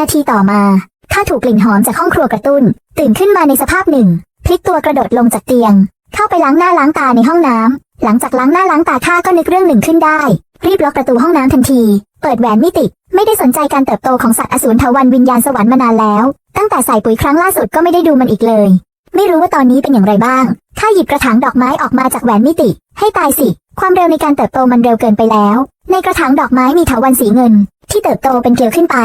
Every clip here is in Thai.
นาทีต่อมาข้าถูกกลิ่นหอมจากห้องครัวกระตุ้น ตื่นขึ้นมาในสภาพหนึ่งพลิกตัวกระโดดลงจากเตียง เข้าไปล้างหน้าล้างตาในห้องน้ำหลังจากล้างหน้าล้างตาข้าก็นึกเรื่องหนึ่งขึ้นได้ รีบล็อกประตูห้องน้ำทันที เปิดแหวนม่ติ ไม่ได้สนใจการเติบโตของสัตว์อสูรทวันวิญญาณสวรรค์มานานแล้ว ตั้งแต่ใส่ปุ๋ยครั้งล่าสุดก็ไม่ได้ดูมันอีกเลย ไม่รู้ว่าตอนนี้เป็นอย่างไรบ้างข้าหยิบกระถางดอกไม้ออกมาจากแหวนมิติ ให้ตายสิ ความเร็วในการเติบโตมันเร็วเกินไปแล้ว ในกระถางดอกไม้มีเถาวัลย์สีเงิน ที่เติบโตเป็นเกลียวขึ้นไป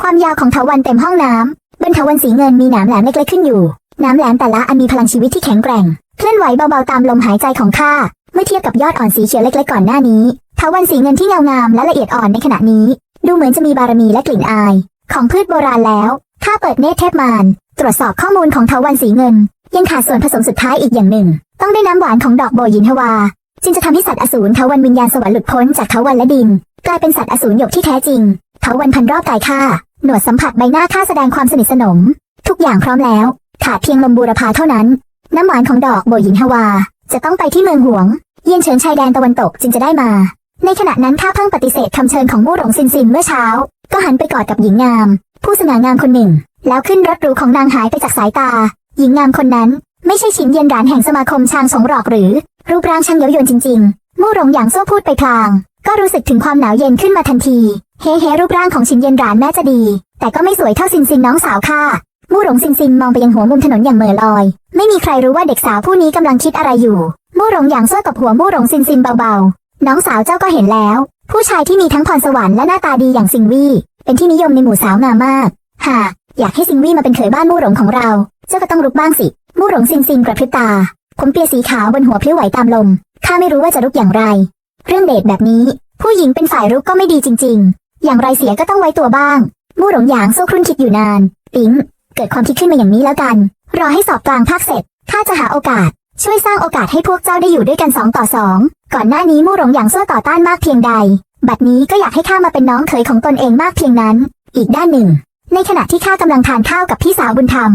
ความยาวของเถาวัลย์เต็มห้องน้ำบนเถาวัลย์สีเงินมีหนามแหลมเล็กๆขึ้นอยู่หนามแหลมแต่ละอันมีพลังชีวิตที่แข็งแกร่ง เคลื่อนไหวเบาๆตามลมหายใจของข้าเมื่อเทียบกับยอดอ่อนสีเขียวเล็กๆก่อนหน้านี้เถาวัลย์สีเงินที่เงางามและละเอียดอ่อนในขณะนี้ ดูเหมือนจะมีบารมีและกลิ่นอาย ของพืชโบราณแล้วข้าเปิดเนตรเทพมารตรวจสอบข้อมูลของเถาวัลย์สีเงิน ยังขาดส่วนผสมสุดท้ายอีกอย่างหนึ่ง ต้องได้น้ำหวานของดอกโบยินทวาจึงจะทำให้สัตว์อสูรเทาวันวิญญาณสวรรค์หลุดพ้นจากเทาวันและดิน กลายเป็นสัตว์อสูรหยกที่แท้จริง เทาวันพันรอบกายข้าหนวดสัมผัสใบหน้าข้าแสดงความสนิทสนม ทุกอย่างพร้อมแล้วขาดเพียงลมบูรพาเท่านั้น น้ำหวานของดอกโบยินทวา จะต้องไปที่เมืองหวง เยี่ยนเฉินชายแดนตะวันตกจึงจะได้มา ในขณะนั้นข้าเพิ่งปฏิเสธคำเชิญของมู่หลงซินซินเมื่อเช้า ก็หันไปกอดกับหญิงงาม ผู้สง่างามคนหนึ่ง แล้วขึ้นรถหรูของนางหายไปจากสายตา หญิงงามคนนั้น ไม่ใช่ฉินเยียนหรานแห่งสมาคมชางสงหรอกหรือ รูปร่างช่างเย้ายวนจริง ๆ มู่หลงอย่างโซ่พูดไปพลาง ก็รู้สึกถึงความหนาวเย็นขึ้นมาทันที เฮ้เฮรูปร่างของฉินเยียนหรานแม้จะดี แต่ก็ไม่สวยเท่าซินซินน้องสาวข้ามู่หลงซินซินมองไปยังหัวมุมถนนอย่างเหม่อลอย ไม่มีใครรู้ว่าเด็กสาวผู้นี้กำลังคิดอะไรอยู่ มู่หลงอย่างโซ่ตบหัวมู่หลงซินซินเบาๆ น้องสาวเจ้าก็เห็นแล้ว ผู้ชายที่มีทั้งพรสวรรค์และหน้าตาดีอย่างซิงวี่ เป็นที่นิยมในหมู่สาวงามมากหาอยากให้ซิงวี่มาเป็นเขยบ้านมู่หลงของเรา เจ้าก็ต้องรุกบ้างสิ มู่หลงซินซินกระพริบตา ผมเปียสีขาวบนหัวพลิ้วไหวตามลม ข้าไม่รู้ว่าจะรุกอย่างไร เรื่องเดทแบบนี้ ผู้หญิงเป็นฝ่ายรุกก็ไม่ดีจริง ๆ อย่างไรเสียก็ต้องไว้ตัวบ้าง มู่หลงหยางโซ่ครุ่นคิดอยู่นาน ปิ๊ง เกิดความคิดขึ้นมาอย่างนี้แล้วกัน รอให้สอบกลางภาคเสร็จข้าจะหาโอกาส ช่วยสร้างโอกาสให้พวกเจ้าได้อยู่ด้วยกันสองต่อสอง ก่อนหน้านี้มู่หลงหยางโซ่ต่อต้านมากเพียงใด บัดนี้ก็อยากให้ข้ามาเป็นน้องเขยของตนเองมากเพียงนั้น อีกด้านหนึ่ง ในขณะที่ข้ากำลังทานข้าวกับพี่สาวบุญธรรม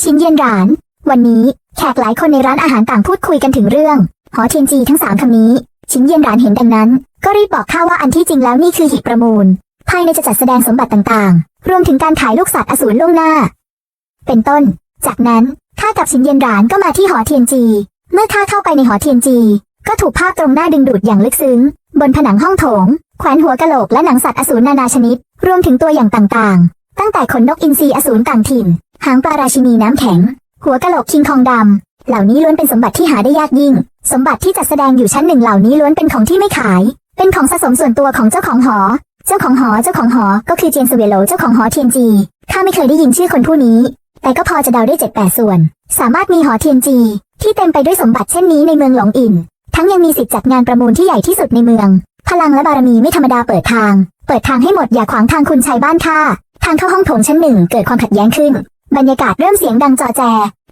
ชินเยียนหราน วันนี้แขกหลายคนในร้านอาหารต่างพูดคุยกันถึงเรื่องหอเทียนจีทั้งสามคำนี้ ชินเยียนหรานเห็นดังนั้น ก็รีบบอกข้าว่าอันที่จริงแล้วนี่คือหีบประมูล ภายในจะจัดแสดงสมบัติต่างๆ รวมถึงการขายลูกสัตว์อสูรล่วงหน้า เป็นต้น จากนั้นข้ากับชินเยียนหรานก็มาที่หอเทียนจี เมื่อข้าเข้าไปในหอเทียนจี ก็ถูกภาพตรงหน้าดึงดูดอย่างลึกซึ้ง บนผนังห้องโถง แขวนหัวกะโหลกและหนังสัตว์อสูรนานาชนิด รวมถึงตัวอย่างต่างๆ ตั้งแต่ขนนกอินทรีอสูรต่างถิ่น หางปลาราชินีน้ำแข็ง หัวกะโหลกคิงคองดำเหล่านี้ล้วนเป็นสมบัติที่หาได้ยากยิ่ง สมบัติที่จัดแสดงอยู่ชั้นหนึ่งเหล่านี้ล้วนเป็นของที่ไม่ขาย เป็นของสะสมส่วนตัวของเจ้าของหอ เจ้าของหอ เจ้าของหอ ก็คือเจียนสเวโลเจ้าของหอเทียนจี ข้าไม่เคยได้ยินชื่อคนผู้นี้ แต่ก็พอจะเดาได้เจ็ดแปดส่วน สามารถมีหอเทียนจี ที่เต็มไปด้วยสมบัติเช่นนี้ในเมืองหลงอิน ทั้งยังมีสิทธิ์จัดงานประมูลที่ใหญ่ที่สุดในเมือง พลังและบารมีไม่ธรรมดาเปิดทาง เปิดทางให้หมดอย่าขวางทางคุณชายบ้านข้า ทางเข้าห้องโถงชั้นหนึ่งเกิดความขัดแย้งขึ้น บรรยากาศเริ่มเสียงดังจอแจ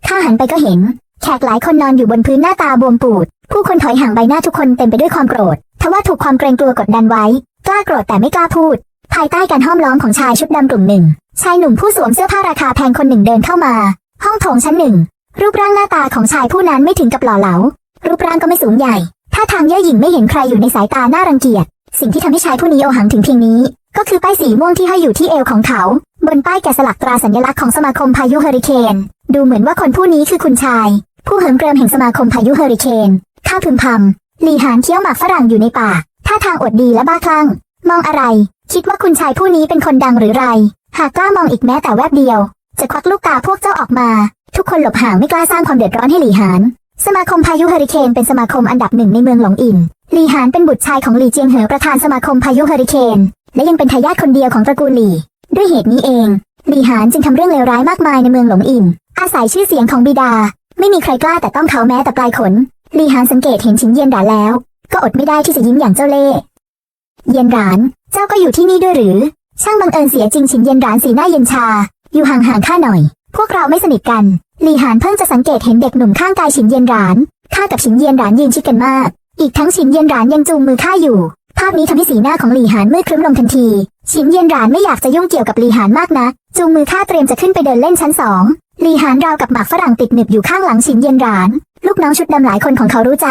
ข้าหันไปก็เห็น แขกหลายคนนอนอยู่บนพื้นหน้าตาบวมปูด ผู้คนถอยห่างใบหน้าทุกคนเต็มไปด้วยความโกรธ ทว่าถูกความเกรงกลัวกดดันไว้ กล้าโกรธแต่ไม่กล้าพูด ภายใต้การห้อมล้อมของชายชุดดำกลุ่มหนึ่ง ชายหนุ่มผู้สวมเสื้อผ้าราคาแพงคนหนึ่งเดินเข้ามา ห้องโถงชั้นหนึ่ง รูปร่างหน้าตาของชายผู้นั้นไม่ถึงกับหล่อเหลา รูปร่างก็ไม่สูงใหญ่ ท่าทางเย่อหยิ่งไม่เห็นใครอยู่ในสายตาน่ารังเกียจ สิ่งที่ทำให้ชายผู้นี้โอหังถึงเพียงนี้ ก็คือป้ายสีม่วงที่ห้อยอยู่ที่เอวของเขา บนป้ายแกะสลักตราสัญลักษณ์ของสมาคมพายุเฮอริเคน ดูเหมือนว่าคนผู้นี้คือคุณชาย ผู้เหิมเกริมแห่งสมาคมพายุเฮอริเคนข้าพึมพำหลีหานเคี้ยวหมากฝรั่งอยู่ในป่าท่าทางอดดีและบ้าคลั่ง มองอะไร คิดว่าคุณชายผู้นี้เป็นคนดังหรือไร หากกล้ามองอีกแม้แต่แวบเดียว จะควักลูกตาพวกเจ้าออกมา ทุกคนหลบห่างไม่กล้าสร้างความเดือดร้อนให้หลีหาน สมาคมพายุเฮอริเคนเป็นสมาคมอันดับหนึ่งในเมืองหลงอินหลีหานเป็นบุตรชายของหลีเจียงเหอประธานสมาคมพายุเฮอริเคนและยังเป็นทายาทคนเดียวของตระกูลหลีด้วยเหตุนี้เองหลีหานจึงทำเรื่องเลวร้ายมากมายในเมืองหลงอินอาศัยชื่อเสียงของบิดา ไม่มีใครกล้าแต่ต้องเขาแม้แต่ปลายขน ลีหานสังเกตเห็นชินเยียนหราแล้ว ก็อดไม่ได้ที่จะยิ้มอย่างเจ้าเล่ห์เย็นหราน เจ้าก็อยู่ที่นี่ด้วยหรือ ช่างบังเอิญเสียจริงฉินเย็นหรานสีหน้าเย็นชา อยู่ห่างๆข้าหน่อย พวกเราไม่สนิทกัน ลีหานเพิ่งจะสังเกตเห็นเด็กหนุ่มข้างกายฉินเย็นหรานข้ากับฉินเย็นหรานยืนชิดกันมาก อีกทั้งฉินเย็นหรานยังจูงมือข้าอยู่ ภาพนี้ทำให้สีหน้าของหลี่หานมืดครึ้มลงทันทีฉินเย็นหรานไม่อยากจะยุ่งเกี่ยวกับหลี่หานมากนะจูงมือข้าเตรียมจะขึ้นไปเดินเล่นชั้นสองหลี่หานราวกับหมากฝรั่งติดหนึบอยู่ข้างหลังฉินเย็นหราน ลูกน้องชุดดำหลายคนของเขารู้ใจ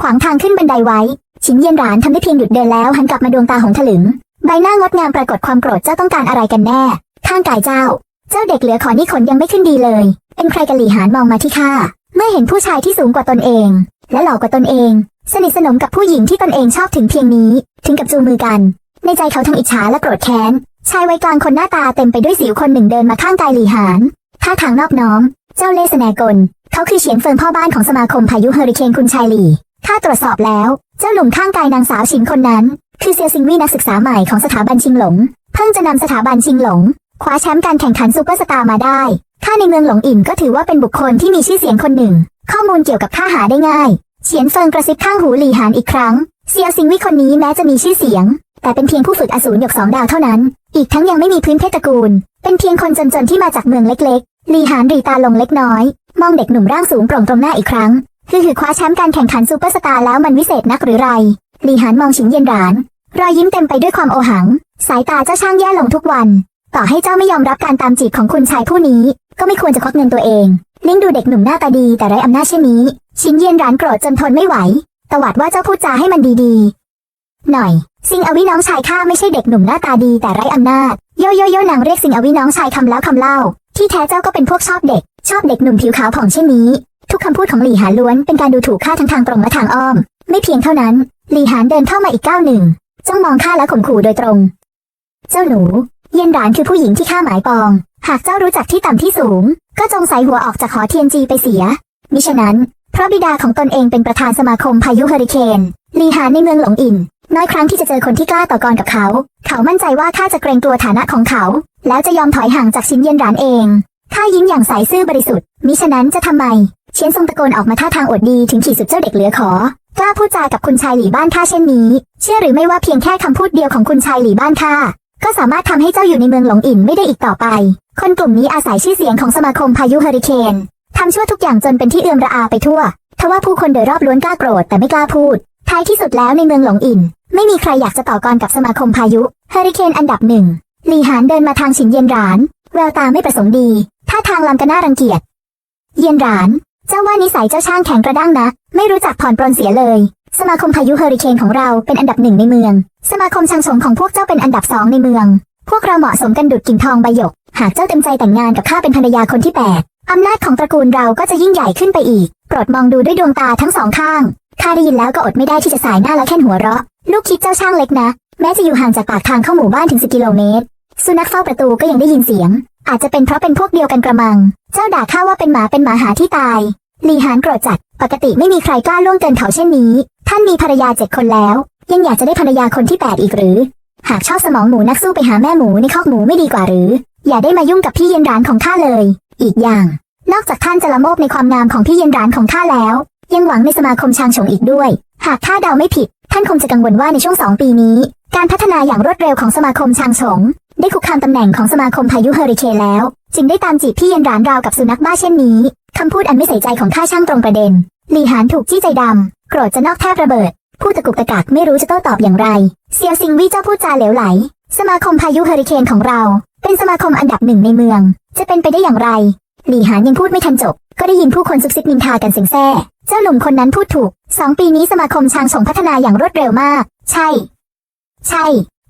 ขวางทางขึ้นบันไดไว้ฉินเย็นหรานทำได้เพียงหยุดเดินแล้วหันกลับมาดวงตาหงถลึง ใบหน้างดงามปรากฏความโกรธเจ้าต้องการอะไรกันแน่ ข้างกายเจ้า เจ้าเด็กเหลือขอนี่ขนยังไม่ขึ้นดีเลย เป็นใครกันหลี่หานมองมาที่ข้าเมื่อเห็นผู้ชายที่สูงกว่าตนเอง และหล่อกว่าตนเอง สนิทสนมกับผู้หญิงที่ตนเองชอบถึงเพียงนี้ ถึงกับจูงมือกัน ในใจเขาทั้งอิจฉาและโกรธแค้น ชายวัยกลางคนหน้าตาเต็มไปด้วยสิวคนหนึ่งเดินมาข้างกายหลีหานท่าทางนอบน้อม เจ้าเล่ห์แสนกล เขาคือเฉียนเฟิงพ่อบ้านของสมาคมพายุเฮอริเคนคุณชายหลี่ข้าตรวจสอบแล้ว เจ้าหนุ่มข้างกายนางสาวฉินคนนั้น คือเซียวซิงวี่นักศึกษาใหม่ของสถาบันชิงหลง เพิ่งจะนำสถาบันชิงหลงคว้าแชมป์การแข่งขันซูเปอร์สตาร์มาได้ ข้าในเมืองหลงอินก็ถือว่าเป็นบุคคลที่มีชื่อเสียงคนหนึ่ง ข้อมูลเกี่ยวกับข้าหาได้ง่าย เฉียนเฟิงกระซิบข้างหูหลี่หานอีกครั้ง เซียวซิงวีคนนี้แม้จะมีชื่อเสียง แต่เป็นเพียงผู้ฝึกอสูรหยกสองดาวเท่านั้น อีกทั้งยังไม่มีพื้นเพชรตระกูล เป็นเพียงคนจนๆที่มาจากเมืองเล็กๆหลี่หานรีตาลงเล็กน้อย มองเด็กหนุ่มร่างสูงโปร่งตรงหน้าอีกครั้ง คือหือคว้าแชมป์การแข่งขันซูเปอร์สตาร์แล้วมันวิเศษนักหรือไรหลี่หานมองฉิงเย็นหราน รอยยิ้มเต็มไปด้วยความโอหัง สายตาเจ้าช่างแย่ลงทุกวัน ต่อให้เจ้าไม่ยอมรับการตามจีบของคุณชายผู้นี้ ก็ไม่ควรจะควักเงินตัวเองเลี้ยงดูเด็กหนุ่มหน้าตาดีแต่ไร้อำนาจเช่นนี้ ชินเย็นหรานโกรธจนทนไม่ไหว ตวัดว่าเจ้าพูดจาให้มันดีๆ หน่อย ซิงอวิน้องชายข้าไม่ใช่เด็กหนุ่มหน้าตาดีแต่ไร้อำนาจ โยโยโยนางเรียกซิงอวิน้องชายคำแล้วคำเล่า ที่แท้เจ้าก็เป็นพวกชอบเด็ก ชอบเด็กหนุ่มผิวขาวผ่องเช่นนี้ ทุกคำพูดของหลี่หานล้วนเป็นการดูถูกข้าทั้งทางตรงและทางอ้อม ไม่เพียงเท่านั้น หลี่หานเดินเข้ามาอีกก้าวหนึ่งจ้องมองข้าแล้วข่มขู่โดยตรง เจ้าหนู เย็นหรานคือผู้หญิงที่ข้าหมายปอง หากเจ้ารู้จักที่ต่ำที่สูง ก็จงใส่หัวออกจากหอเทียนจีไปเสีย มิฉะนั้น พราะบิดาของตนเองเป็นประธานสมาคมพายุเฮอริเคนลีหานในเมืองหลงอิน น้อยครั้งที่จะเจอคนที่กล้าต่อกรกับเขา เขามั่นใจว่าข้าจะเกรงกลัวฐานะของเขา แล้วจะยอมถอยห่างจากชินเย็นหรานเองข้ายิ้มอย่างใสซื่อบริสุทธิ์ มิฉะนั้นจะทำไม เชียนทรงตะโกนออกมาท่าทางอดดีถึงขีดสุดเจ้าเด็กเหลือขอกล้าพูดจากับคุณชายหลี่บ้านข้าเช่นนี้ เชื่อหรือไม่ว่าเพียงแค่คำพูดเดียวของคุณชายหลี่บ้านข้าก็สามารถทำให้เจ้าอยู่ในเมืองหลงอินไม่ได้อีกต่อไป คนกลุ่มนี้อาศัยชื่อเสียงของสมาคมพายุเฮอริเคน ทำชั่วทุกอย่างจนเป็นที่เอือมระอาไปทั่วทว่าผู้คนโดยรอบล้วนกล้าโกรธแต่ไม่กล้าพูด ท้ายที่สุดแล้วในเมืองหลงอิน ไม่มีใครอยากจะต่อกรกับสมาคมพายุเฮอริเคนอันดับหนึ่งหลีหานเดินมาทางฉินเย็นหราน แววตาไม่ประสงค์ดีท่าทางลำกน่ารังเกียจ เย็นหราน เจ้าว่านิสัยเจ้าช่างแข็งกระด้างนะ ไม่รู้จักผ่อนปรนเสียเลย สมาคมพายุเฮอริเคนของเราเป็นอันดับหนึ่งในเมือง สมาคมชังชงของพวกเจ้าเป็นอันดับสองในเมือง พวกเราเหมาะสมกันดุดกิ่งทองใบหยก หากเจ้าเต็มใจแต่งงานกับข้าเป็นภรรยาคนที่แปด อำนาจของตระกูลเราก็จะยิ่งใหญ่ขึ้นไปอีก โปรดมองดูด้วยดวงตาทั้งสองข้าง ข้าได้ยินแล้วก็อดไม่ได้ที่จะสายหน้าแล้วแค่นหัวเราะ ลูกคิดเจ้าช่างเล็กนะ แม้จะอยู่ห่างจากปากทางเข้าหมู่บ้านถึงสิกิโลเมตร สุนัขเฝ้าประตูก็ยังได้ยินเสียง อาจจะเป็นเพราะเป็นพวกเดียวกันกระมัง เจ้าด่าข้าว่าเป็นหมาเป็นหมาหาที่ตาย ลีหานโกรธจัด ปกติไม่มีใครกล้าล่วงเกินเขาเช่นนี้ ท่านมีภรรยาเจ็ดคนแล้ว ยังอยากจะได้ภรรยาคนที่แปดอีกหรือ หากชอบสมองหมูนักสู้ไปหาแม่หมูในคอกหมูไม่ดีกว่าหรือ อย่าได้มายุ่งกับพี่เย็นร้านของข้าเลย อีกอย่าง นอกจากท่านจะละโมบในความงามของพี่เย็นร้านของข้าแล้ว ยังหวังในสมาคมชางชงอีกด้วย หากข้าเดาไม่ผิด ท่านคงจะกังวลว่าในช่วงสองปีนี้ การพัฒนาอย่างรวดเร็วของสมาคมชางชง ได้คุกคามตำแหน่งของสมาคมพายุเฮอริเคนแล้ว จึงได้ตามจีบพี่เย็นร้านราวกับสุนัขบ้าเช่นนี้คำพูดอันไม่ใส่ใจของข้าช่างตรงประเด็นหลีหานถูกจี้ใจดำโกรธจะนอกแทบระเบิดพูดตะกุกตะกักไม่รู้จะโต้ตอบอย่างไร เซียวซิงวี่เจ้าพูดจาเหลวไหล สมาคมพายุเฮอริเคนของเรา เป็นสมาคมอันดับหนึ่งในเมือง จะเป็นไปได้อย่างไร หลี่หานยังพูดไม่ทันจบ ก็ได้ยินผู้คนซุบซิบนินทากันเสียงแซ่เจ้าหนุ่มคนนั้นพูดถูก สองปีนี้สมาคมชางชงพัฒนาอย่างรวดเร็วมาก ใช่ ใช่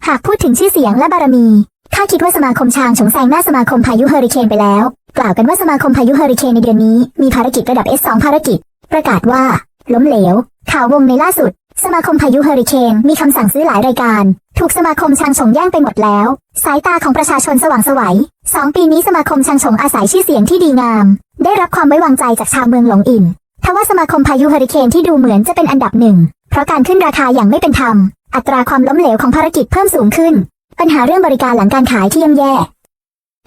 หากพูดถึงชื่อเสียงและบารมี ข้าคิดว่าสมาคมชางชงแซงหน้าสมาคมพายุเฮอริเคนไปแล้ว กล่าวกันว่าสมาคมพายุเฮอริเคนในเดือนนี้ มีภารกิจระดับ S2 ภารกิจ ประกาศว่า ล้มเหลว ข่าววงในล่าสุด สมาคมพายุเฮอริเคนมีคำสั่งซื้อหลายรายการ ถูกสมาคมชางชงแย่งไปหมดแล้ว สายตาของประชาชนสว่างสวัยสองปีนี้สมาคมชางชงอาศัยชื่อเสียงที่ดีงาม ได้รับความไว้วางใจจากชาวเมืองหลงอินทว่าสมาคมพายุเฮอริเคนที่ดูเหมือนจะเป็นอันดับหนึ่ง เพราะการขึ้นราคาอย่างไม่เป็นธรรม อัตราความล้มเหลวของภารกิจเพิ่มสูงขึ้น ปัญหาเรื่องบริการหลังการขายที่ย่ำแย่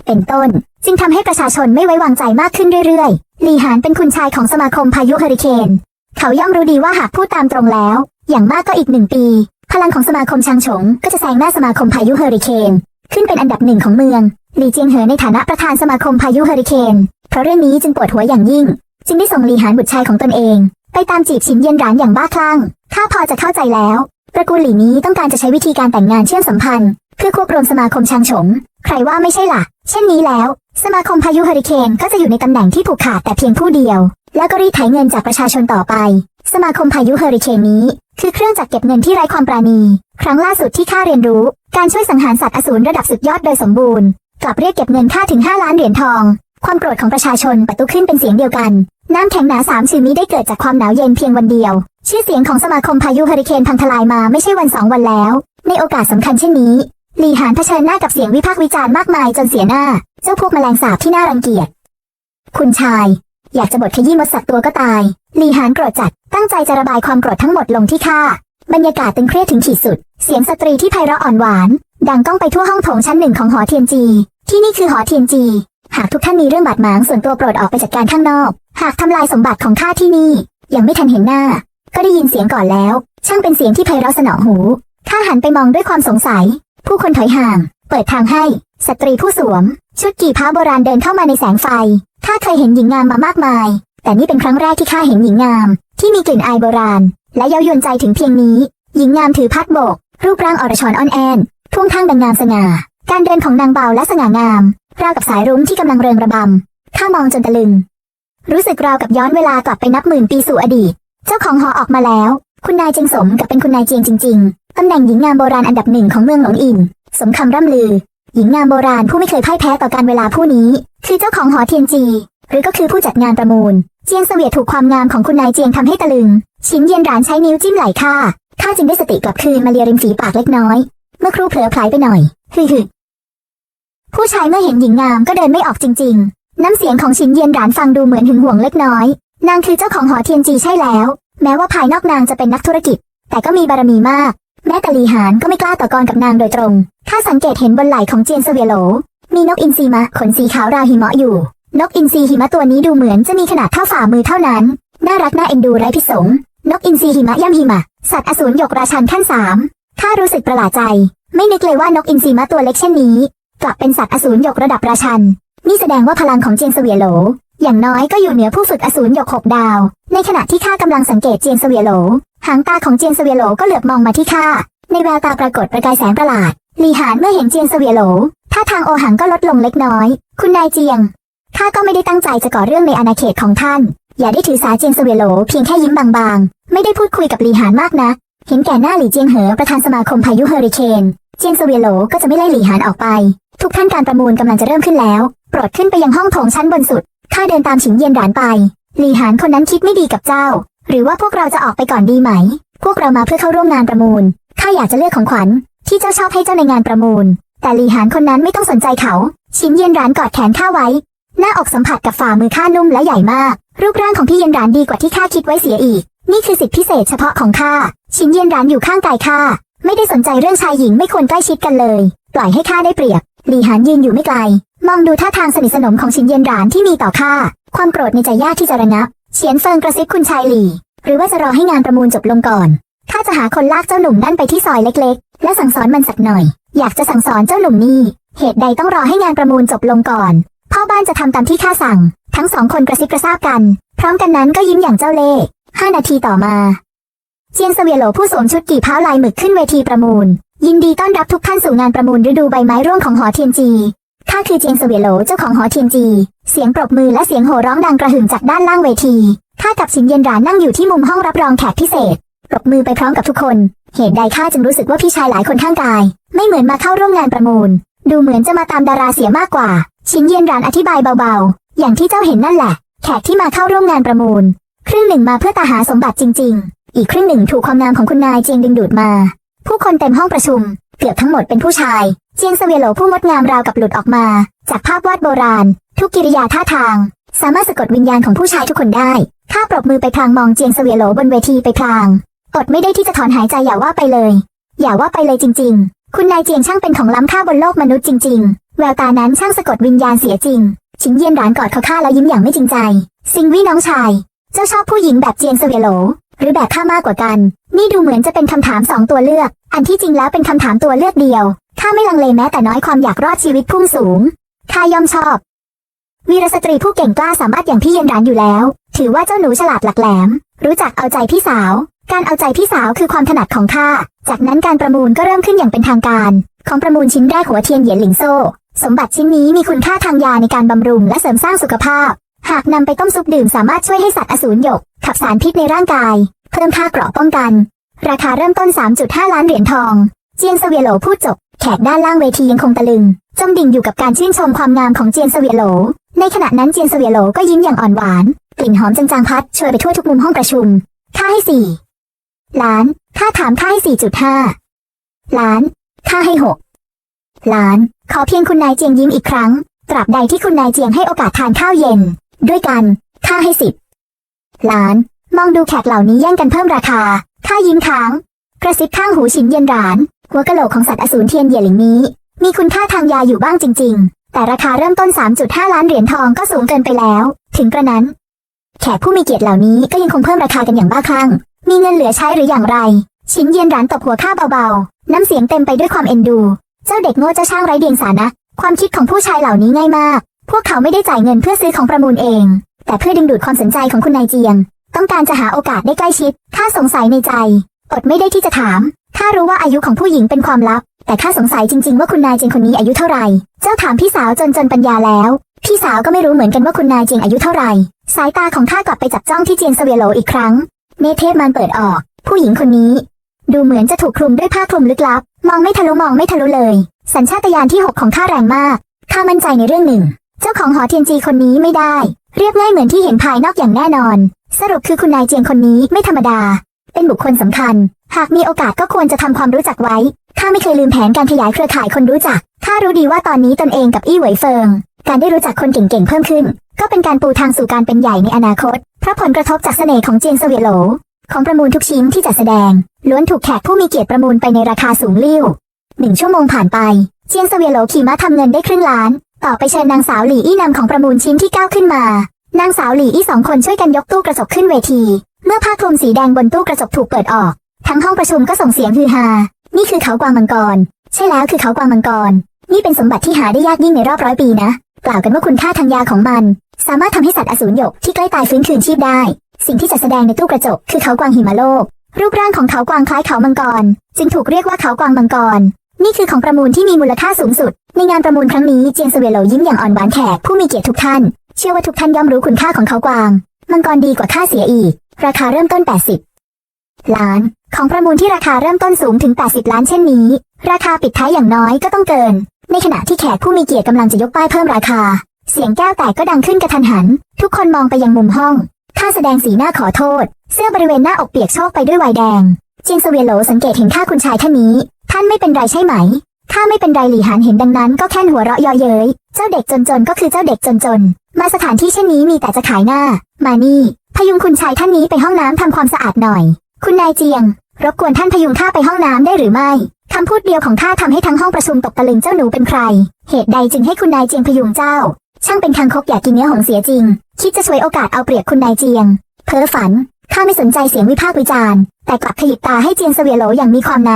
เป็นต้น จึงทำให้ประชาชนไม่ไว้วางใจมากขึ้นเรื่อยๆลีหานเป็นคุณชายของสมาคมพายุเฮอริเคน เขาย่อมรู้ดีว่าหากพูดตามตรงแล้ว อย่างมากก็อีกหนึ่งปี พลังของสมาคมชางฉงก็จะแซงหน้าสมาคมพายุเฮอริเคน ขึ้นเป็นอันดับหนึ่งของเมืองหลีเจียงเหอในฐานะประธานสมาคมพายุเฮอริเคนเพราะเรื่องนี้จึงปวดหัวอย่างยิ่ง จึงได้ส่งหลีหานบุตรชายของตนเอง ไปตามจีบฉินเย็นหรานอย่างบ้าคลั่งข้าพอจะเข้าใจแล้วตระกูลหลี่นี้ต้องการจะใช้วิธีการแต่งงานเชื่อมสัมพันธ์ เพื่อควบรวมสมาคมชางฉง ใครว่าไม่ใช่ล่ะ เช่นนี้แล้ว สมาคมพายุเฮอริเคนก็จะอยู่ในตำแหน่งที่ผูกขาดแต่เพียงผู้เดียว แล้วก็รีดไถเงินจากประชาชนต่อไป สมาคมพายุเฮอริเคนนี้ คือเครื่องจักรเก็บเงินที่ไร้ความปราณี ครั้งล่าสุดที่ข้าเรียนรู้ การช่วยสังหารสัตว์อสูรระดับสุดยอดโดยสมบูรณ์กลับเรียกเก็บเงินค่าถึง 5 ล้านเหรียญทอง ความโกรธของประชาชนปะทุขึ้นเป็นเสียงเดียวกัน น้ำแข็งหนาสามชื่อนี้ได้เกิดจากความหนาวเย็นเพียงวันเดียว ชื่อเสียงของสมาคมพายุเฮอริเคนพังทลายมาไม่ใช่วันสองวันแล้ว ในโอกาสสำคัญเช่นนี้หลีหานเผชิญหน้ากับเสียงวิพากษ์วิจารณ์มากมายจนเสียหน้า เจ้าพวกแมลงสาบที่น่ารังเกียจ คุณชาย อยากจะบทขยี้มดสักตัวก็ตาย ลีหานโกรธจัด ตั้งใจจะระบายความโกรธทั้งหมดลงที่ข้า บรรยากาศตึงเครียดถึงขีดสุด เสียงสตรีที่ไพเราะอ่อนหวาน ดังก้องไปทั่วห้องโถงชั้นหนึ่งของหอเทียนจี ที่นี่คือหอเทียนจี หากทุกท่านมีเรื่องบาดหมางส่วนตัวโปรดออกไปจัดการข้างนอก หากทำลายสมบัติของข้าที่นี่ ยังไม่ทันเห็นหน้า ก็ได้ยินเสียงก่อนแล้ว ช่างเป็นเสียงที่ไพเราะสนองหู ข้าหันไปมองด้วยความสงสัย ผู้คนถอยห่าง เปิดทางให้ สตรีผู้สวม ชุดกี่พ้าโบราณเดินเข้ามาในแสงไฟข้าเคยเห็นหญิงงามมามากมาย แต่นี่เป็นครั้งแรกที่ข้าเห็นหญิงงาม ที่มีกลิ่นอายโบราณ และเย้ายวนใจถึงเพียงนี้ หญิงงามถือพัดโบก รูปร่างอรชรอ่อนแอนท่วงทางดังงามสง่า การเดินของนางเบาและสง่างาม ราวกับสายรุ้งที่กำลังเริงระบำข้ามองจนตะลึง รู้สึกราวกับย้อนเวลากลับไปนับหมื่นปีสู่อดีต เจ้าของหอออกมาแล้ว คุณนายเจียงสมกับเป็นคุณนายเจียงจริง ๆตำแหน่งหญิงงามโบราณอันดับหนึ่งของเมืองหลงอิน สมคำร่ำลือ หญิงงามโบราณผู้ไม่เคยพ่ายแพ้ต่อการเวลาผู้นี้ คือเจ้าของหอเทียนจี หรือก็คือผู้จัดงานประมูล เจียงเสวียถูกความงามของคุณนายเจียงทำให้ตะลึง ชินเยียนหรานใช้นิ้วจิ้มไหล่ข้าข้าจึงได้สติกลับคืนมาเลียริมฝีปากเล็กน้อย เมื่อครูเผลอไผลไปหน่อยฮึฮึผู้ชายเมื่อเห็นหญิงงามก็เดินไม่ออกจริง ๆ น้ำเสียงของชินเยียนหรานฟังดูเหมือนหึงหวงเล็กน้อย นางคือเจ้าของหอเทียนจีใช่แล้ว แม้ว่าภายนอกนางจะเป็นนักธุรกิจ แต่ก็มีบารมีมาก แม้แต่ลีหานก็ไม่กล้าต่อกรกับนางโดยตรง ถ้าสังเกตเห็นบนไหล่ของเจียนเสวียโหล มีนกอินทรีมะขนสีขาวราวหิมะอยู่ นกอินทรีหิมะตัวนี้ดูเหมือนจะมีขนาดเท่าฝ่ามือเท่านั้น น่ารักน่าเอ็นดูไร้พิษสง นกอินทรีหิมะย่ำหิมะ สัตว์อสูรหยกราชันขั้นสามข้ารู้สึกประหลาดใจ ไม่นึกเลยว่านกอินทรีมะตัวเล็กเช่นนี้ กลับเป็นสัตว์อสูรหยกระดับราชัน นี่แสดงว่าพลังของเจียงเสวียโหล อย่างน้อยก็อยู่เหนือผู้ฝึกอสูรหยกหกดาว ในขณะที่ข้ากำลังสังเกตเจียงเสวียโหล หางตาของเจียงเสวียโหลก็เหลือบมองมาที่ข้า ในแววตาปรากฏประกายแสงประหลาดลีหานเมื่อเห็นเจียงเสวียโหลท่าทางโอหังก็ลดลงเล็กน้อย คุณนายเจียง ข้าก็ไม่ได้ตั้งใจจะก่อเรื่องในอาณาเขตของท่าน อย่าได้ถือสาเจียงเสวียโหลเพียงแค่ยิ้มบางๆ ไม่ได้พูดคุยกับหลีหานมากนะ เห็นแก่หน้าหลี่เจียงเหอประธานสมาคมพายุเฮอริเคน เจียงเสวียโหลก็จะไม่ไล่หลี่หานออกไป ทุกท่านการประมูลกำลังจะเริ่มขึ้นแล้ว โปรดขึ้นไปยังห้องโถงชั้นบนสุด ข้าเดินตามฉินเยียนหลานไป หลี่หานคนนั้นคิดไม่ดีกับเจ้า หรือว่าพวกเราจะออกไปก่อนดีไหม พวกเรามาเพื่อเข้าร่วมงานประมูล ข้าอยากจะเลือกของขวัญ ที่เจ้าชอบให้เจ้าในงานประมูล แต่หลี่หานคนนั้นไม่ต้องสนใจเขาฉินเยียนหลานกอดแขนข้าไว้ หน้าอกสัมผัสกับฝ่ามือข้านุ่มและใหญ่มาก รูปร่างของพี่เยียนหลานดีกว่าที่ข้าคิดไว้เสียอีก นี่คือสิทธิพิเศษเฉพาะของข้าฉินเยียนหลานอยู่ข้างกายข้า ไม่ได้สนใจเรื่องชายหญิงไม่ควรใกล้ชิดกันเลย ปล่อยให้ข้าได้เปรียบ หลีหานยืนอยู่ไม่ไกล มองดูท่าทางสนิทสนมของชินเยียนหลานที่มีต่อข้า ความโกรธในใจยากที่จะระงับ เฉียนเฟิงกระซิบคุณชายหลี่หรือว่าจะรอให้งานประมูลจบลงก่อน ข้าจะหาคนลากเจ้าหนุ่มนั่นไปที่ซอยเล็กๆ และสั่งสอนมันสักหน่อย อยากจะสั่งสอนเจ้าหนุ่มนี่ เหตุใดต้องรอให้งานประมูลจบลงก่อน พ่อบ้านจะทำตามที่ข้าสั่ง ทั้งสองคนกระซิบกระซาบกัน พร้อมกันนั้นก็ยิ้มอย่างเจ้าเล่ห์ห้านาทีต่อมาเจียงเสวียโหลผู้สวมชุดกี่เพ้าลายหมึกขึ้นเวทีประมูล ยินดีต้อนรับทุกท่านสู่งานประมูลฤดูใบไม้ร่วงของหอเทียนจีข้าคือเจียงเสวียโหลเจ้าของหอเทียนจี เสียงปรบมือและเสียงโห่ร้องดังกระหึ่มจากด้านล่างเวทีข้ากับชินเย็นรานนั่งอยู่ที่มุมห้องรับรองแขกพิเศษปรบมือไปพร้อมกับทุกคน เหตุใดข้าจึงรู้สึกว่าพี่ชายหลายคนข้างกาย ไม่เหมือนมาเข้าร่วมงานประมูล ดูเหมือนจะมาตามดาราเสียมากกว่า ชินเย็นหรานอธิบายเบาๆ อย่างที่เจ้าเห็นนั่นแหละ แขกที่มาเข้าร่วมงานประมูล ครึ่งหนึ่งมาเพื่อตาหาสมบัติจริง ๆ อีกครึ่งหนึ่งถูกความงามของคุณนายเจียงดึงดูดมา ผู้คนเต็มห้องประชุม เกือบทั้งหมดเป็นผู้ชาย เจียงเสวียโหลผู้งดงามราวกับหลุดออกมา จากภาพวาดโบราณ ทุกกิริยาท่าทาง สามารถสะกดวิญญาณของผู้ชายทุกคนได้ข้าปรบมือไปพลางมองเจียงเสวียโหลบนเวทีไปพลางอดไม่ได้ที่จะถอนหายใจอย่าว่าไปเลย อย่าว่าไปเลยจริง ๆ คุณนายเจียงช่างเป็นของล้ำค่าบนโลกมนุษย์จริงๆ แววตานั้นช่างสะกดวิญญาณเสียจริง ชินเยียนหลานกอดเขาข้าแล้วยิ้มอย่างไม่จริงใจ ซิงวี่น้องชาย เจ้าชอบผู้หญิงแบบเจียงเสวียโหล หรือแบบข้ามากกว่ากัน นี่ดูเหมือนจะเป็นคำถามสองตัวเลือก อันที่จริงแล้วเป็นคำถามตัวเลือกเดียว ข้าไม่ลังเลแม้แต่น้อยความอยากรอดชีวิตพุ่งสูง ข้ายอมชอบ วีรสตรีผู้เก่งกล้าสามารถอย่างพี่เย็นรานอยู่แล้ว ถือว่าเจ้าหนูฉลาดหลักแหลม รู้จักเอาใจพี่สาว การเอาใจพี่สาวคือความถนัดของข้า จากนั้นการประมูลก็เริ่มขึ้นอย่างเป็นทางการ ของประมูลชิ้นแรกหัวเทียนเหยียนหลิงโซ่ สมบัติชิ้นนี้มีคุณค่าทางยาในการบำรุงและเสริมสร้างสุขภาพ หากนำไปต้มซุปดื่มสามารถช่วยให้สัตว์อสูรหยก ขับสารพิษในร่างกาย เพิ่มค่าเกราะป้องกัน ราคาเริ่มต้น 3.5 ล้านเหรียญทอง เจียงเสวียโหลพูดจบ แขกด้านล่างเวทียังคงตะลึงจมดิ่งอยู่กับการชื่นชมความงามของเจียนเสวียโหล ในขณะนั้นเจียนเสวียโหลก็ยิ้มอย่างอ่อนหวาน กลิ่นหอมจางๆพัดโชยไปทั่วทุกมุมห้องประชุม ค่าให้สี่ล้าน ค่าถามค่าให้สี่จุดห้าล้าน ค่าให้หก หลาน ขอเพียงคุณนายเจียงยิ้มอีกครั้ง ตราบใดที่คุณนายเจียงให้โอกาสทานข้าวเย็น ด้วยกันค่าให้สิบหลาน มองดูแขกเหล่านี้แย่งกันเพิ่มราคาค่ายิ้มค้าง กระซิบข้างหูฉินเย็นหราน หัวกะโหลกของสัตว์อสูรเทียนเหยี่ยหลิงนี้ มีคุณค่าทางยาอยู่บ้างจริง ๆ แต่ราคาเริ่มต้น 3.5 ล้านเหรียญทองก็สูงเกินไปแล้ว ถึงกระนั้น แขกผู้มีเกียรติเหล่านี้ก็ยังคงเพิ่มราคากันอย่างบ้าคลั่ง มีเงินเหลือใช้หรืออย่างไรฉินเย็นหรานตบหัวข้าเบาๆ น้ำเสียงเต็มไปด้วยความเอ็นดู เจ้าเด็กโง่เจ้าช่างไร้เดียงสานะ ความคิดของผู้ชายเหล่านี้ง่ายมาก พวกเขาไม่ได้จ่ายเงินเพื่อซื้อของประมูลเอง แต่เพื่อดึงดูดความสนใจของคุณนายเจียง ต้องการจะหาโอกาสได้ใกล้ชิด ข้าสงสัยในใจ อดไม่ได้ที่จะถาม ข้ารู้ว่าอายุของผู้หญิงเป็นความลับ แต่ข้าสงสัยจริง ๆ ว่าคุณนายเจียงคนนี้อายุเท่าไหร่ เจ้าถามพี่สาวจนจนปัญญาแล้ว พี่สาวก็ไม่รู้เหมือนกันว่าคุณนายเจียงอายุเท่าไหร่ สายตาของข้ากลับไปจับจ้องที่เจียงเสวียโหลอีกครั้ง เนเทพมันเปิดออก ผู้หญิงคนนี้ ดูเหมือนจะถูกคลุมด้วยผ้าคลุมลึกลับ มองไม่ทะลุมองไม่ทะลุเลย สัญชาตญาณที่หกของข้าแรงมากข้ามั่นใจในเรื่องหนึ่ง เจ้าของหอเทียนจีคนนี้ไม่ได้ เรียบง่ายเหมือนที่เห็นภายนอกอย่างแน่นอน สรุปคือคุณนายเจียงคนนี้ไม่ธรรมดา เป็นบุคคลสำคัญ หากมีโอกาสก็ควรจะทำความรู้จักไว้ข้าไม่เคยลืมแผนการขยายเครือข่ายคนรู้จักข้ารู้ดีว่าตอนนี้ตนเองกับอี้เหวยเฟิง การได้รู้จักคนเก่งๆเพิ่มขึ้น ก็เป็นการปูทางสู่การเป็นใหญ่ในอนาคตเพราะผลกระทบจากเสน่ห์ของเจียงเสวียโหล ของประมูลทุกชิ้นที่จัดแสดง ล้วนถูกแขกผู้มีเกียรติประมูลไปในราคาสูงลิ่วหนึ่งชั่วโมงผ่านไป เจียงเสวียโหลขี่ม้าทำเงินได้ครึ่งล้าน ต่อไปเชิญนางสาวหลี่อี้นำของประมูลชิ้นที่ก้าขึ้นมา นางสาวหลี่อี้สองคนช่วยกันยกตู้กระจกขึ้นเวที เมื่อผ้าคลุมสีแดงบนตู้กระจกถูกเปิดออก ทั้งห้องประชุมก็ส่งเสียงฮือฮา นี่คือเขากวางมังกร ใช่แล้วคือเขากวางมังกร นี่เป็นสมบัติที่หาได้ยากยิ่งในรอบร้อยปีนะ กล่าวกันว่าคุณค่าทางยาของมัน สามารถทำให้สัตว์อสูรหยกที่ใกล้ตายฟื้นคืนชีพได้ สิ่งที่จัดแสดงในตู้กระจกคือเขากวางหิมะโลก รูปร่างของเขากวางคล้ายเขามังกร จึงถูกเรียกว่าเขากวางมังกร นี่คือของประมูลที่มีมูลค่าสูงสุด ในงานประมูลครั้งนี้เจียงเสวียโหลยิ้มอย่างอ่อนหวานแขกผู้มีเกียรติทุกท่าน เชื่อว่าทุกท่านย่อมรู้คุณค่าของเขากวาง มังกรดีกว่าค่าเสียอีก ราคาเริ่มต้น 80 ล้าน ของประมูลที่ราคาเริ่มต้นสูงถึง 80 ล้านเช่นนี้ ราคาปิดท้ายอย่างน้อยก็ต้องเกิน ในขณะที่แขกผู้มีเกียรติกำลังจะยกป้ายเพิ่มราคา เสียงแก้วแตกก็ดังขึ้นกระทันหัน ทุกคนมองไปยังมุมห้อง แสดงสีหน้าขอโทษ เสื้อบริเวณหน้าอกเปียกโชกไปด้วยไวน์แดง เจียงเสวียโหลสังเกตเห็นข้าคุณชายท่านนี้ ท่านไม่เป็นไรใช่ไหมข้าไม่เป็นไรหลี่หานเห็นดังนั้นก็แค่หัวเราะเยาะเย้ยเจ้าเด็กจนๆก็คือเจ้าเด็กจนๆมาสถานที่เช่นนี้มีแต่จะขายหน้า มานี่ พยุงคุณชายท่านนี้ไปห้องน้ำทำความสะอาดหน่อย คุณนายเจียง รบกวนท่านพยุงข้าไปห้องน้ำได้หรือไม่คำพูดเดียวของข้าทำให้ทั้งห้องประชุมตกตะลึงเจ้าหนูเป็นใคร เหตุใดจึงให้คุณนายเจียงพยุงเจ้า ช่างเป็นคางคกอยากกินเนื้อหงเสียจริง คิดจะช่วยโอกาสเอาเปรียบคุณนายเจียง เพ้อฝัน ข้าไม่สนใจเสียงวิพากษ์วิจารณ์ แต่กลับขยิบตาให้เจียงเสวียโหลอย่างมีความใน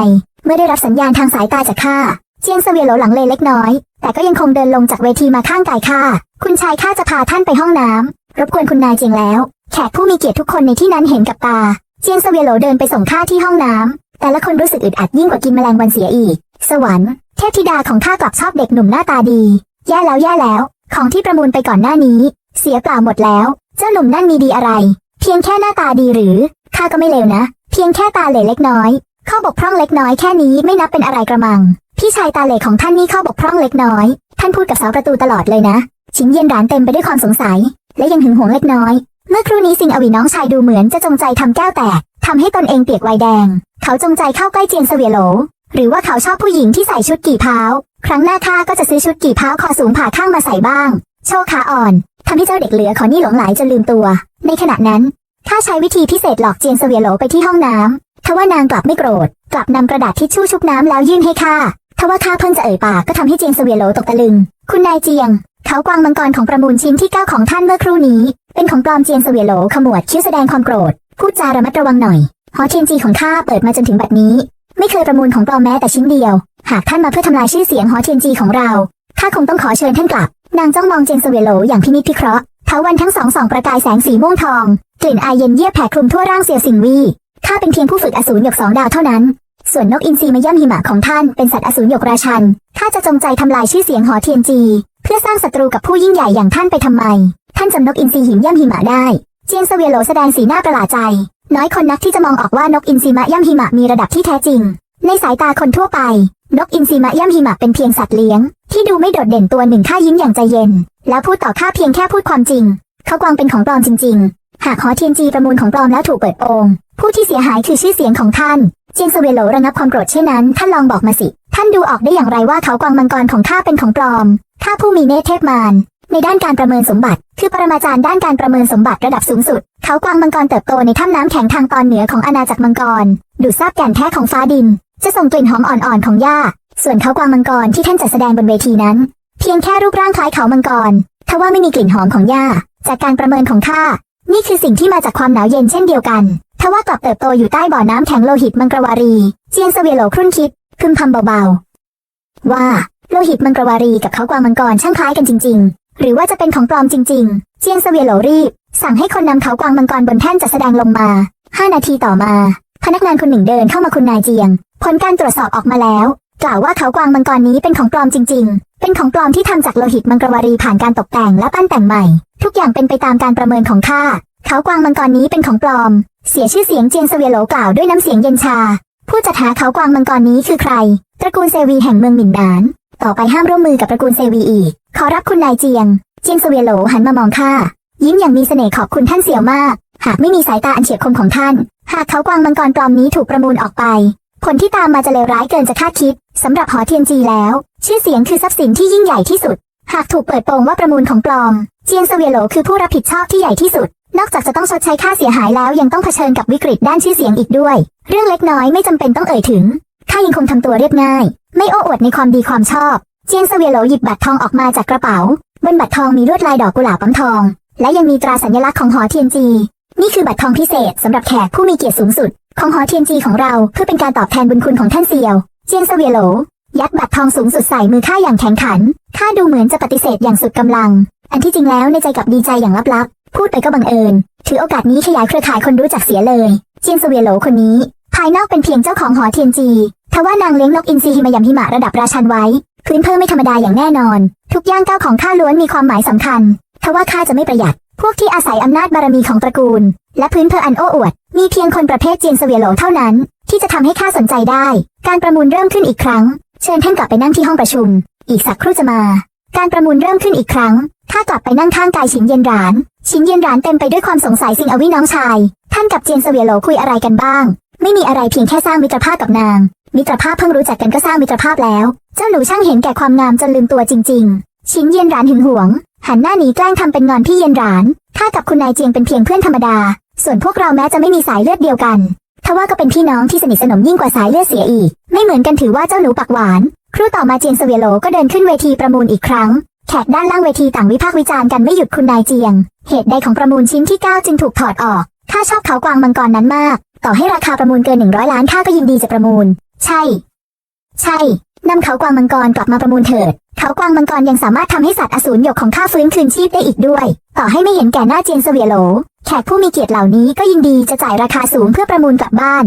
เมื่อได้รับสัญญาณทางสายตาจากข้า เจียงเสวียโหลหลังเลเล็กน้อย แต่ก็ยังคงเดินลงจากเวทีมาข้างกายข้า คุณชายข้าจะพาท่านไปห้องน้ำรบกวนคุณนายเจียงแล้ว แขกผู้มีเกียรติทุกคนในที่นั้นเห็นกับตา เจียงเสวียโหลเดินไปส่งข้าที่ห้องน้ำแต่ละคนรู้สึกอึดอัดยิ่งกว่ากินแมลงวันเสียอีก สวรรค์ เทพธิดาของข้ากลับชอบเด็กหนุ่มหน้าตาดี แย่แล้วแย่แล้ว ของที่ประมูลไปก่อนหน้านี้ เสียเปล่าหมดแล้ว เจ้าหนุ่มนั่นมีดีอะไร เพียงแค่หน้าตาดีหรือข้าก็ไม่เลวนะ เพียงแค่ตาเหล่เล็กน้อยข้อบกพร่องเล็กน้อยแค่นี้ไม่นับเป็นอะไรกระมัง พี่ชายตาเหล่ของท่านนี่ข้อบกพร่องเล็กน้อย ท่านพูดกับสาวประตูตลอดเลยนะ ชิงเย็นร้านเต็มไปด้วยความสงสัย และยังหึงหวงเล็กน้อย เมื่อครู่นี้สิงอวีน้องชายดูเหมือนจะจงใจทำแก้วแตกทำให้ตนเองเปียกไวแดง เขาจงใจเข้าใกล้เจียงเสวียโหล หรือว่าเขาชอบผู้หญิงที่ใส่ชุดกี่เท้า ครั้งหน้าข้าก็จะซื้อชุดกี่เท้าคอสูงผ่าข้างมาใส่บ้าง โชว์ขาอ่อนทำให้เจ้าเด็กเหลือขอนี่หลงไหลจนลืมตัว ในขณะนั้นข้าใช้วิธีพิเศษหลอกเจียงเสวียโหลไปที่ห้องน้ำทว่านางกลับไม่โกรธ กลับนำกระดาษทิชชู่ชุบน้ำแล้วยื่นให้ข้าทว่าข้าเพิ่งจะเอ่ยปากก็ทำให้เจียงเสวียโหลตกตะลึง คุณนายเจียง เขากวางมังกรของประมูลชิ้นที่เก้าของท่านเมื่อครู่นี้ เป็นของปลอมเจียงเสวียโหลขมวดคิ้วแสดงความโกรธพูดจาระมัดระวังหน่อยหอเทียนจีของข้าเปิดมาจนถึงบัดนี้ ไม่เคยประมูลของปลอมแม้แต่ชิ้นเดียว หากท่านมาเพื่อทำลายชื่อเสียงหอเทียนจีของเราข้าคงต้องขอเชิญท่านกลับ นางจ้องมองเจียงเวโหลอย่างพินิจพิเคราะห์เท้าวันทั้งสองส่องประกายแสงสีม่วงทอง กลิ่นอายเย็นเยียบแผ่คลุมทั่วร่างเสียวสิงวีข้าเป็นเพียงผู้ฝึกอสูรหยกสองดาวเท่านั้น ส่วนนกอินทรีมาย่ำหิมะของท่านเป็นสัตว์อสูรหยกราชันข้าจะจงใจทำลายชื่อเสียงหอเทียนจี เพื่อสร้างศัตรูกับผู้ยิ่งใหญ่อย่างท่านไปทำไม ท่านจำนกอินทรีหิมย่ำหิมะได้ เจียงเวโหลแสดงสีหน้าประหลาดใจ น้อยคนนักที่จะมองออกว่านกอินทรีมะย่ำหิมะมีระดับที่แท้จริง ในสายตาคนทั่วไป นกอินทรีมะย่ำหิมะเป็นเพียงสัตว์เลี้ยง ที่ดูไม่โดดเด่นตัวหนึ่งข้ายิ้มอย่างใจเย็น แล้วพูดต่อข้าเพียงแค่พูดความจริง เขากวางเป็นของปลอมจริง ๆ หากหอเทียนจีประมูลของปลอมแล้วถูกเปิดโปงผู้ที่เสียหายคือชื่อเสียงของท่าน เจียงเสเวโหลระงับความโกรธเช่นนั้นท่านลองบอกมาสิ ท่านดูออกได้อย่างไรว่าเขากวางมังกรของข้าเป็นของปลอมข้าผู้มีเนตรเทพมาร ในด้านการประเมินสมบัติ คือปรมาจารย์ด้านการประเมินสมบัติระดับสูงสุด เขากวางมังกรเติบโตในถ้ำน้ำแข็งทางตอนเหนือของอาณาจักรมังกร ดูดซาบแก่นแท้ของฟ้าดิน จะส่งกลิ่นหอมอ่อนๆของหญ้า ส่วนเขากวางมังกรที่ท่านจัดแสดงบนเวทีนั้น เพียงแค่รูปร่างคล้ายเขามังกรทว่าไม่มีกลิ่นหอมของหญ้า จากการประเมินของข้า นี่คือสิ่งที่มาจากความหนาวเย็นเช่นเดียวกันทว่ากลับเติบโตอยู่ใต้บ่อน้ำแข็งโลหิตมังกรวารี เจียงเสวียโหลครุ่นคิดพึมพำเบาๆ ว่าโลหิตมังกรวารีกับเขากวางมังกรช่างคล้ายกันจริงๆ หรือว่าจะเป็นของปลอมจริง ๆ เจียงเสวียโหลรีบ สั่งให้คนนำเขากวางมังกรบนแท่นจัดแสดงลงมาห้านาทีต่อมา พนักงานคนหนึ่งเดินเข้ามาคุณนายเจียง ผลการตรวจสอบออกมาแล้ว กล่าวว่าเขากวางมังกรนี้เป็นของปลอมจริง ๆ เป็นของปลอมที่ทำจากโลหิตมังกรวารีผ่านการตกแต่งและปั้นแต่งใหม่ ทุกอย่างเป็นไปตามการประเมินของข้าเขากวางมังกรนี้เป็นของปลอม เสียชื่อเสียงเจียงเสวียโหลกล่าวด้วยน้ำเสียงเย็นชา ผู้จัดหาเขากวางมังกรนี้คือใคร ตระกูลเซวีแห่งเมืองหมิ่นหนาน ต่อไปห้ามร่วมมือกับตระกูลเซวีอีก ขอรับคุณนายเจียง เจียงเสวียโหลหันมามองข้า ยิ้มอย่างมีเสน่ห์ขอบคุณท่านเสี่ยวมาก หากไม่มีสายตาอันเฉียบคมของท่าน หากเขากวางมังกรปลอมนี้ถูกประมูลออกไป ผลที่ตามมาจะเลวร้ายเกินจะคาดคิดสำหรับหอเทียนจีแล้ว ชื่อเสียงคือทรัพย์สินที่ยิ่งใหญ่ที่สุด หากถูกเปิดโปงว่าประมูลของปลอม เจียงเสวียโหลคือผู้รับผิดชอบที่ใหญ่ที่สุด นอกจากจะต้องชดใช้ค่าเสียหายแล้วยังต้องเผชิญกับวิกฤตด้านชื่อเสียงอีกด้วย เรื่องเล็กน้อยไม่จำเป็นต้องเอ่ยถึง ข้ายังคงทำตัวเรียบง่าย ไม่โอ้อวดในความดีความชอบ เจียงเสวียโหลหยิบบัตรทองออกมาจากกระเป๋า บนบัตรทองมีลวดลายดอกกุหลาบปั๊มทอง และยังมีตราสัญลักษณ์ของหอเทียนจี นี่คือบัตรทองพิเศษสำหรับแขกผู้มีเกียรติสูงสุด ของหอเทียนจีของเราเพื่อเป็นการตอบแทนบุญคุณของท่านเซียว เจียงเสวียโหลยัดบัตรทองสูงสุดใส่มือข้าอย่างแข็งขันข้าดูเหมือนจะปฏิเสธอย่างสุดกำลัง อันที่จริงแล้วในใจกับดีใจอย่างลับๆ พูดไปก็บังเอิญ ถือโอกาสนี้ขยายเครือข่ายคนรู้จักเสียเลย เจียงเสวียโหลคนนี้ ภายนอกเป็นเพียงเจ้าของหอเทียนจีทว่านางเลี้ยงนกอินทรีหิมยำหิมะระดับราชันไว้ พื้นเพิ่มไม่ธรรมดาอย่างแน่นอน ทุกย่างก้าวของข้าล้วนมีความหมายสำคัญทว่าข้าจะไม่ประหยัด พวกที่อาศัยอำนาจบารมีของตระกูล และพื้นเพออันโอ้อวด มีเพียงคนประเภทเจียงเสวียโหลเท่านั้น ที่จะทำให้ข้าสนใจได้ การประมูลเริ่มขึ้นอีกครั้ง เชิญท่านกลับไปนั่งที่ห้องประชุม อีกสักครู่จะมา การประมูลเริ่มขึ้นอีกครั้งข้ากลับไปนั่งข้างกายฉินเย็นหรานฉินเย็นหรานเต็มไปด้วยความสงสัยสิงอวิน้องชาย ท่านกับเจียนเสวียโหลคุยอะไรกันบ้าง ไม่มีอะไรเพียงแค่สร้างมิตรภาพกับนาง มิตรภาพเพิ่งรู้จักกันก็สร้างมิตรภาพแล้ว เจ้าหนูช่างเห็นแก่ความงามจนลืมตัวจริงๆฉินเย็นหรานหึงหวง หันหน้าหนีแกล้งทำเป็นงอนพี่เย็นหรานข้ากับคุณนายเจียงเป็นเพียงเพื่อนธรรมดา ส่วนพวกเราแม้จะไม่มีสายเลือดเดียวกันทว่าก็เป็นพี่น้องที่สนิทสนมยิ่งกว่าสายเลือดเสียอีก ไม่เหมือนกันถือว่าเจ้าหนูปักหวาน ครู่ต่อมาเจียงเสวียโหลก็เดินขึ้นเวทีประมูลอีกครั้ง แขกด้านล่างเวทีต่างวิพากษ์วิจารณ์กันไม่หยุดคุณนายเจียง เหตุใดของประมูลชิ้นที่ 9 จึงถูกถอดออก ข้าชอบเขากวางมังกรนั้นมาก ต่อให้ราคาประมูลเกิน 100 ล้านข้าก็ยินดีจะประมูล ใช่ ใช่นำเขากวางมังกรกลับมาประมูลเถิด เขากวางมังกรยังสามารถทำให้สัตว์อสูรหยกของข้าฟื้นคืนชีพได้อีกด้วย ต่อให้ไม่เห็นแก่หน้าเจียงเสวียโหล แขกผู้มีเกียรติเหล่านี้ก็ยินดีจะจ่ายราคาสูงเพื่อประมูลกลับบ้าน